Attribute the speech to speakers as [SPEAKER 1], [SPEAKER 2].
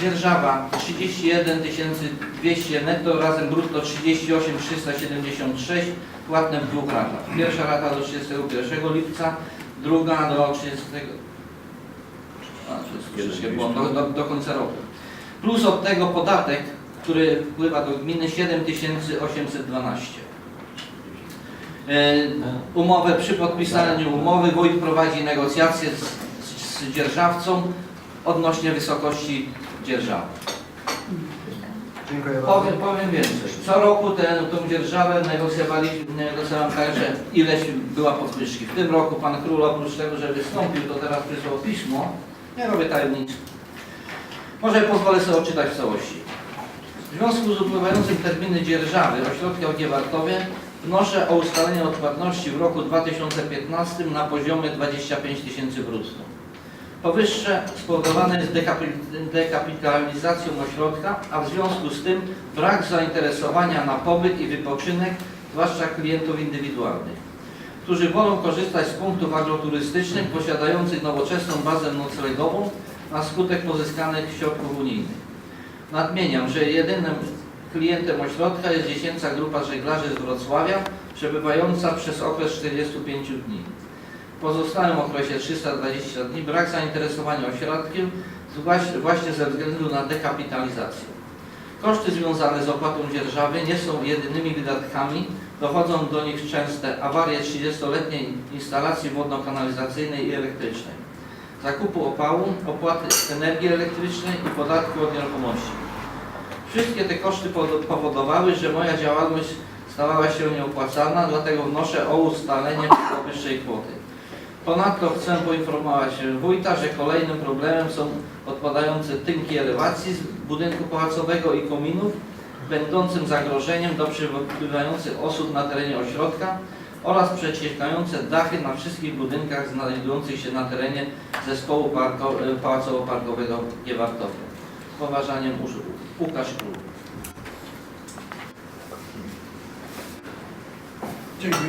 [SPEAKER 1] Dzierżawa 31 200 netto, razem brutto 38 376, płatne w dwóch ratach. Pierwsza rata do 31 lipca, druga do 30... A, to jest troszeczkę błąd, do, do, do końca roku. Plus od tego podatek, który wpływa do gminy 7812. E, Umowę przy podpisaniu umowy wójt prowadzi negocjacje z, z, z dzierżawcą odnośnie wysokości dzierżawy.
[SPEAKER 2] Dziękuję bardzo.
[SPEAKER 1] Powiem, powiem więcej. Co roku tę tą dzierżawę negocjowaliśmy, negocjowałem tak, że ileś była podwyżki. W tym roku pan król oprócz tego, że wystąpił, to teraz przysłał pismo. Ja robię tajemniczo. Może pozwolę sobie odczytać w całości. W związku z upływającym terminy dzierżawy ośrodka w wnoszę o ustalenie odpłatności w roku 2015 na poziomie 25 tysięcy brutto. Powyższe spowodowane jest dekapi- dekapitalizacją ośrodka, a w związku z tym brak zainteresowania na pobyt i wypoczynek, zwłaszcza klientów indywidualnych, którzy wolą korzystać z punktów agroturystycznych posiadających nowoczesną bazę noclegową na skutek pozyskanych środków unijnych. Nadmieniam, że jedynym klientem ośrodka jest dziecięca grupa żeglarzy z Wrocławia, przebywająca przez okres 45 dni. W pozostałym okresie 320 dni brak zainteresowania ośrodkiem właśnie- ze względu na dekapitalizację. Koszty związane z opłatą dzierżawy nie są jedynymi wydatkami. Dochodzą do nich częste awarie 30-letniej instalacji wodno-kanalizacyjnej i elektrycznej, zakupu opału, opłaty energii elektrycznej i podatku od nieruchomości. Wszystkie te koszty powodowały, że moja działalność stawała się nieopłacalna, dlatego wnoszę o ustalenie powyższej kwoty. Ponadto chcę poinformować wójta, że kolejnym problemem są odpadające tynki elewacji z budynku pałacowego i kominów, będącym zagrożeniem do przybywających osób na terenie ośrodka oraz przeciekające dachy na wszystkich budynkach znajdujących się na terenie zespołu parko, pałacowo-parkowego w Giewartowie. Z poważaniem Łukasz Król.
[SPEAKER 2] Dziękuję.